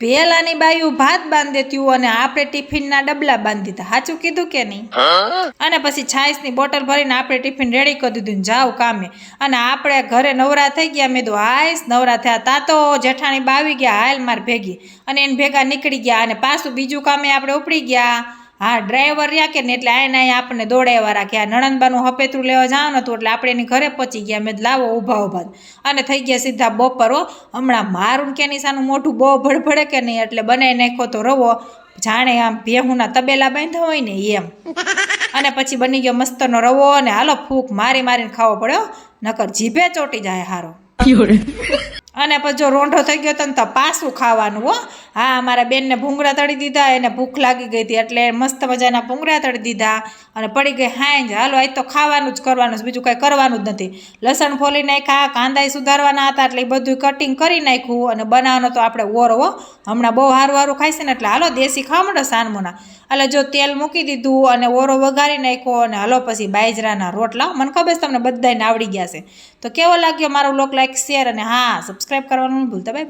પેલાની બાયું ભાત બાંધી દેતી અને આપણે ટિફિનના ડબલા બાંધી દીધા. સાચું કીધું કે નહીં? અને પછી છાશની બોટલ ભરીને આપણે ટિફિન રેડી કરી દીધું જાવ કામે. અને આપણે ઘરે નવરા થઈ ગયા મેં તો હાઈસ નવરા થયા. તા તો જેઠાણી બાવી ગયા હાલ માર ભેગી. અને એને ભેગા નીકળી ગયા અને પાછું બીજું કામે આપણે ઉપડી ગયા. હા ડ્રાઈવર રહ્યા ને એટલે આને અહીંયા આપણને દોડાવ્યા રાખ્યા નણંદબાનું હપેતું લેવા જવાનું હતું એટલે આપણે એની ઘરે પહોંચી ગયા. મેં લાવો, ઊભા ઊભા. અને થઈ ગયા સીધા બપોરો હમણાં મારું કે નિશાનું મોઢું બહુ ભડભડે કે નહીં? એટલે બનાવી નાખ્યો તો રવો. જાણે આમ ભેહુના તબેલા બાંધ્યા હોય ને એમ. અને પછી બની ગયો મસ્તનો રવો અને હાલો, ફૂક મારી મારીને ખાવો પડ્યો નકર જીભે ચોટી જાય હારો. અને પછી જો રોંઢો થઈ ગયો તો ને તો પાછું ખાવાનું, હો. હા, મારા બેનને ભૂંગળા તળી દીધા, એને ભૂખ લાગી ગઈ હતી એટલે મસ્ત મજાના ભૂંગળા તળી દીધા અને પડી ગઈ હાંજ. હાલો, આજ તો ખાવાનું જ કરવાનું છે, બીજું કાંઈ કરવાનું જ નથી. લસણ ફોલી નાખ્યા, કાંદાય સુધારવાના હતા એટલે એ બધું કટિંગ કરી નાખ્યું અને બનાવવાનો તો આપણે ઓરો, હો. હમણાં બહુ સારું સારું ખાઈશે ને એટલે હાલો, દેશી ખાવા માંડો સાનમોના. એટલે જો તેલ મૂકી દીધું અને ઓરો વઘારી નાખ્યો અને હલો પછી બાજરાના રોટલા. મને ખબર છે તમને બધાને આવડી ગયા છે. તો કેવો લાગ્યો મારો લોક લાઈક શેર અને હા સબસ્ક્રાઈબ કરવાનું નહીં ભૂલતા બાય